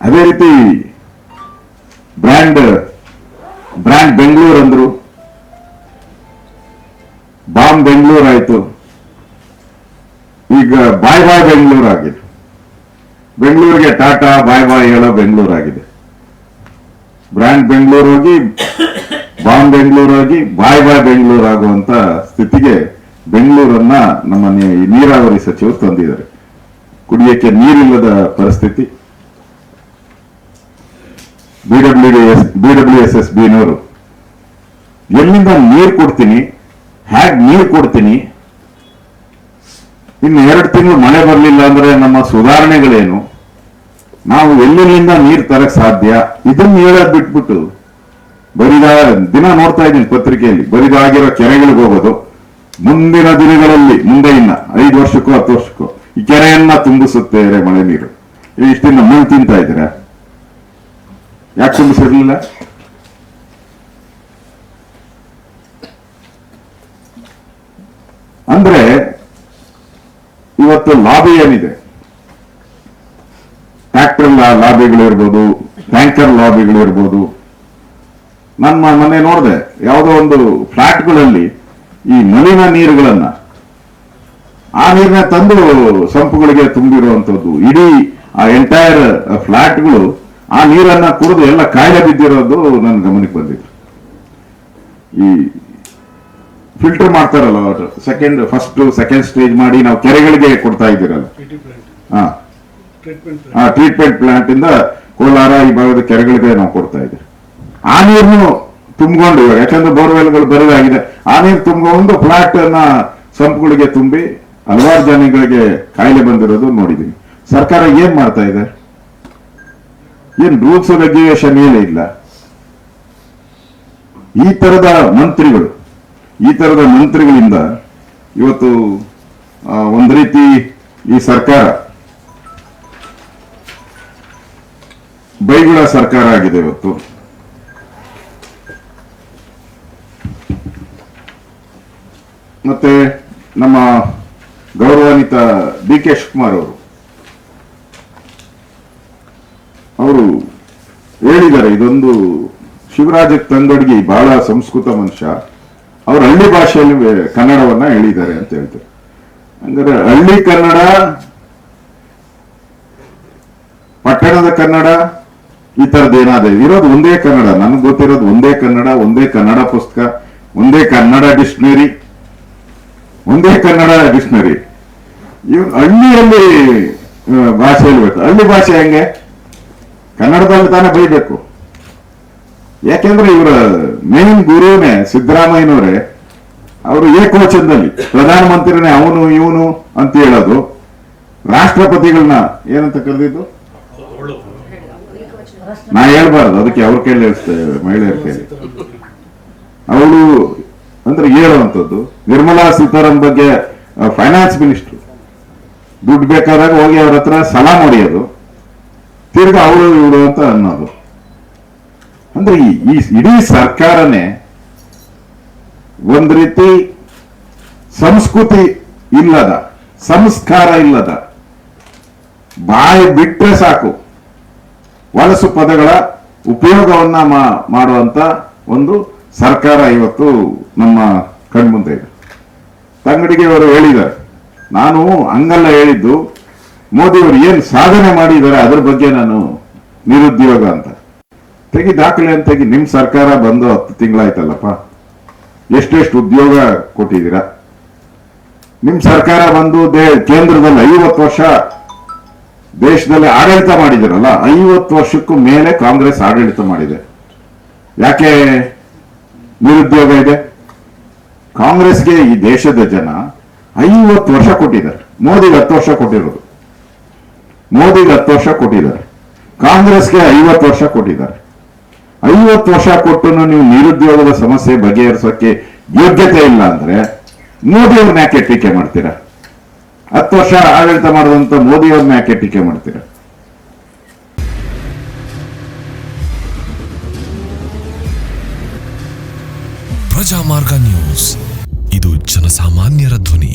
ಅದೇ ರೀತಿ brand brand Bengaluru ಅಂದ್ರು. ಬಾಂಬ್ ಬೆಂಗಳೂರು ಆಯ್ತು. ಈಗ ಬಾಯ್ ಬಾಯ್ ಬೆಂಗಳೂರು ಆಗಿದೆ. ಬೆಂಗಳೂರಿಗೆ ಟಾಟಾ, ಬಾಯ್ ಬಾಯ್ ಹೇಳೋ ಬೆಂಗಳೂರು ಆಗಿದೆ. ಬ್ರ್ಯಾಂಡ್ ಬೆಂಗಳೂರು ಹೋಗಿ, ಬಾಂಬ್ ಬೆಂಗಳೂರು ಹೋಗಿ, ಬಾಯ್ ಬಾಯ್ ಬೆಂಗಳೂರು ಆಗುವಂತ ಸ್ಥಿತಿಗೆ ಬೆಂಗಳೂರನ್ನ ನಮ್ಮ ನೀರಾವರಿ ಸಚಿವರು ತಂದಿದ್ದಾರೆ. ಕುಡಿಯಕ್ಕೆ ನೀರಿಲ್ಲದ ಪರಿಸ್ಥಿತಿ. BW S BW S S ಬಿನವರು ಎಲ್ಲಿಂದ ನೀರು ಕೊಡ್ತೀನಿ, ಹ್ಯಾಗ್ ನೀರು ಕೊಡ್ತೀನಿ? ಇನ್ನು ಎರಡು ತಿಂಗಳು ಮಳೆ ಬರಲಿಲ್ಲ ಅಂದ್ರೆ ನಮ್ಮ ಸುಧಾರಣೆಗಳೇನು? ನಾವು ಎಲ್ಲೆಲ್ಲಿಂದ ನೀರು ತರಕ್ ಸಾಧ್ಯ? ಇದನ್ನು ಹೇಳೋದ್ ಬಿಟ್ಬಿಟ್ಟು, ಬರಿದ, ದಿನ ನೋಡ್ತಾ ಇದ್ದೀನಿ ಪತ್ರಿಕೆಯಲ್ಲಿ, ಬರಿದಾಗಿರೋ ಕೆರೆಗಳಿಗೆ ಹೋಗೋದು. ಮುಂದಿನ ದಿನಗಳಲ್ಲಿ, ಮುಂದೆ ಇನ್ನ, ಐದು ವರ್ಷಕ್ಕೂ, ಹತ್ತು ವರ್ಷಕ್ಕೂ, ಈ ಕೆರೆಯನ್ನ ತುಂಬಿಸುತ್ತೆ ಮಳೆ ನೀರು. ಇಷ್ಟಿಂದ ಮಣ್ಣು ತಿಂತಾ ಇದ್ದೀರಾ? ಯಾಕೆ ತುಂಬಿಸಿರ್ಲಿಲ್ಲ ಅಂದ್ರೆ ಇವತ್ತು ಲಾಬಿ ಏನಿದೆ? ಟ್ರ್ಯಾಕ್ಟರ್ ಲಾಬಿಗಳಿರ್ಬೋದು ಟ್ಯಾಂಕರ್ ಲಾಬಿಗಳಿರ್ಬೋದು ನನ್ನ ಮೊನ್ನೆ ನೋಡಿದೆ, ಯಾವುದೋ ಒಂದು ಫ್ಲಾಟ್ಗಳಲ್ಲಿ ಈ ಮಲಿನ ನೀರುಗಳನ್ನ, ಆ ನೀರನ್ನ ತಂದು ಸಂಪುಗಳಿಗೆ ತುಂಬಿರುವಂತದ್ದು ಇಡೀ ಆ ಎಂಟೈರ್ ಫ್ಲಾಟ್ಗಳು ಆ ನೀರನ್ನ ಕುಡಿದು ಎಲ್ಲ ಕಾಯಿಲೆ ಬಿದ್ದಿರೋದು ನನ್ನ ಗಮನಕ್ಕೆ ಬಂದಿತ್ತು. ಈ ಫಿಲ್ಟರ್ ಮಾಡ್ತಾರಲ್ಲ ಸೆಕೆಂಡ್ ಫಸ್ಟ್ ಸೆಕೆಂಡ್ ಸ್ಟೇಜ್ ಮಾಡಿ ನಾವು ಕೆರೆಗಳಿಗೆ ಕೊಡ್ತಾ ಇದ್ದೀರಲ್ಲ. ಹಾ. ಆ ಟ್ರೀಟ್ಮೆಂಟ್ ಪ್ಲಾಂಟ್ ಇಂದ ಕೋಲಾರ ಈ ಭಾಗದ ಕೆರೆಗಳಿಗೆ ನಾವು ಕೊಡ್ತಾ ಇದ್ದೀವಿ. ಆ ನೀರನ್ನು ತುಂಬಿಕೊಂಡು ಇವಾಗ ಯಾಕಂದ್ರೆ ಬೋರ್ವೆಲ್ಗಳು ಬರೋದಾಗಿದೆ. ಆ ನೀರು ತುಂಬಿಕೊಂಡು ಫ್ಲಾಟ್ ಅನ್ನ ಸಂಪುಗಳಿಗೆ ತುಂಬಿ ಹಲವಾರು ಜನಗಳಿಗೆ ಕಾಯಿಲೆ ಬಂದಿರೋದು ನೋಡಿದೀನಿ. ಸರ್ಕಾರ ಏನ್ ಮಾಡ್ತಾ ಇದೆ? ಏನ್ ರೂಲ್ಸ್ ರೆಗ್ಯುಲೇಷನ್ ಏನೇ ಇಲ್ಲ? ಈ ತರದ ಮಂತ್ರಿಗಳು, ಈ ತರದ ಮಂತ್ರಿಗಳಿಂದ ಇವತ್ತು ಒಂದು ರೀತಿ ಈ ಸರ್ಕಾರ ಬೈಗುಳ ಸರ್ಕಾರ ಆಗಿದೆ ಇವತ್ತು. ಮತ್ತೆ ನಮ್ಮ ಗೌರವಾನ್ವಿತ ಡಿ ಕೆ ಶಿವಕುಮಾರ್ ಅವರು ಅವರು ಹೇಳಿದ್ದಾರೆ, ಇದೊಂದು ಶಿವರಾಜ ತಂಗಡ್ಗಿ ಬಹಳ ಸಂಸ್ಕೃತ ಮನುಷ್ಯ. ಅವ್ರ ಹಳ್ಳಿ ಭಾಷೆಯಲ್ಲಿ ಕನ್ನಡವನ್ನ ಹೇಳಿದ್ದಾರೆ ಅಂತ ಹೇಳ್ತಾರೆ. ಹಂಗಾರೆ ಹಳ್ಳಿ ಕನ್ನಡ, ಪಟ್ಟಣದ ಕನ್ನಡ, ಈ ಥರದ್ದು ಏನಾದ್ರೆ ಇರೋದು ಒಂದೇ ಕನ್ನಡ. ನನಗೆ ಗೊತ್ತಿರೋದು ಒಂದೇ ಕನ್ನಡ ಒಂದೇ ಕನ್ನಡ ಪುಸ್ತಕ, ಒಂದೇ ಕನ್ನಡ ಡಿಕ್ಷನರಿ, ಒಂದೇ ಕನ್ನಡ ಡಿಕ್ಷನರಿ. ಇವ್ ಹಳ್ಳಿಯಲ್ಲಿ ಭಾಷೆಯಲ್ಲಿ ಭಾಷೆ ಹೇಳ್ಬೇಕು ಹಳ್ಳಿ ಭಾಷೆ ಹೆಂಗೆ? ಕನ್ನಡದಲ್ಲಿ ತಾನೇ ಬೈಬೇಕು ಯಾಕೆಂದ್ರೆ ಇವರ ಮೇನ್ ಗುರುನೇ ಸಿದ್ದರಾಮಯ್ಯನವರೇ, ಅವರು ಏಕವಚನದಲ್ಲಿ ಪ್ರಧಾನಮಂತ್ರಿನೇ ಅವನು ಇವನು ಅಂತ ಹೇಳೋದು ರಾಷ್ಟ್ರಪತಿಗಳನ್ನ ಏನಂತ ಕರೆದಿದ್ದು? ನಾ ಹೇಳ್ಬಾರ್ದು, ಅದಕ್ಕೆ ಅವ್ರ ಕೈಲಿ ಹೇಳ್ಸ್ತೇವೆ ಮಹಿಳೆಯರ ಅವಳು ಅಂದ್ರೆ ಹೇಳುವಂಥದ್ದು, ನಿರ್ಮಲಾ ಸೀತಾರಾಮ್ ಬಗ್ಗೆ ಫೈನಾನ್ಸ್ ಮಿನಿಸ್ಟರ್ ದುಡ್ಡು ಬೇಕಾದಾಗ ಹೋಗಿ ಅವ್ರ ಹತ್ರ ಸಲಹಾ ಹೊಡೆಯೋದು ತಿರ್ಗಾ ಅವರು ಇವರು ಅಂತ ಅನ್ನೋದು. ಅಂದ್ರೆ ಈ ಇಡೀ ಸರ್ಕಾರನೇ ಒಂದ್ ರೀತಿ ಸಂಸ್ಕೃತಿ ಇಲ್ಲದ, ಸಂಸ್ಕಾರ ಇಲ್ಲದ, ಬಾಯಿ ಬಿಟ್ಟರೆ ಸಾಕು ವಲಸು ಪದಗಳ ಉಪಯೋಗವನ್ನ ಮಾಡುವಂತ ಒಂದು ಸರ್ಕಾರ ಇವತ್ತು ನಮ್ಮ ಕಣ್ಮುಂದೆ ಇದೆ. ತಂಗಡಿಗೆ ಅವರು ಹೇಳಿದ್ದಾರೆ. ನಾನು ಹಂಗಲ್ಲ ಹೇಳಿದ್ದು ಮೋದಿ ಅವರು ಏನ್ ಸಾಧನೆ ಮಾಡಿದ್ದಾರೆ ಅದ್ರ ಬಗ್ಗೆ ನಾನು ನಿರುದ್ಯೋಗ ಅಂತ. ತೆಗಿ ದಾಖಲೆ ಅಂತ ತೆಗಿ ನಿಮ್ ಸರ್ಕಾರ ಬಂದು ಹತ್ತು ತಿಂಗಳಾಯ್ತಲ್ಲಪ್ಪ. ಎಷ್ಟೆಷ್ಟು ಉದ್ಯೋಗ ಕೊಟ್ಟಿದ್ದೀರಾ? ನಿಮ್ ಸರ್ಕಾರ ಬಂದು ದೇ ಕೇಂದ್ರದಲ್ಲಿ ಐವತ್ತು ವರ್ಷ ದೇಶದಲ್ಲಿ ಆಡಳಿತ ಮಾಡಿದಿರಲ್ಲ ಐವತ್ತು ವರ್ಷಕ್ಕೂ ಮೇಲೆ ಕಾಂಗ್ರೆಸ್ ಆಡಳಿತ ಮಾಡಿದೆ. ಯಾಕೆ ನಿರುದ್ಯೋಗ ಇದೆ? ಕಾಂಗ್ರೆಸ್ಗೆ ಈ ದೇಶದ ಜನ ಐವತ್ತು ವರ್ಷ ಕೊಟ್ಟಿದ್ದಾರೆ. ಮೋದಿಗೆ ಹತ್ತು ವರ್ಷ ಕೊಟ್ಟಿರೋದು. ಮೋದಿಗೆ ಹತ್ತು ವರ್ಷ ಕೊಟ್ಟಿದ್ದಾರೆ. ಕಾಂಗ್ರೆಸ್ಗೆ ಐವತ್ತು ವರ್ಷ ಕೊಟ್ಟಿದ್ದಾರೆ. ಐವತ್ತು ವರ್ಷ ಕೊಟ್ಟು ನೀವು ನಿರುದ್ಯೋಗದ ಸಮಸ್ಯೆ ಬಗೆಹರಿಸೋಕೆ ಯೋಗ್ಯತೆ ಇಲ್ಲ ಅಂದ್ರೆ ಮೋದಿ ಅವ್ರನ್ನ ಯಾಕೆ ಟೀಕೆ ಮಾಡ್ತೀರಾ? ಹತ್ತು ವರ್ಷ ಆಡಳಿತ ಮಾಡಿದಂತ ಮೋದಿ ಅವ್ರನ್ನ ಯಾಕೆ ಟೀಕೆ ಮಾಡ್ತೀರಾ? ಪ್ರಜಾಮಾರ್ಗ ನ್ಯೂಸ್. ಇದು ಜನಸಾಮಾನ್ಯರ ಧ್ವನಿ.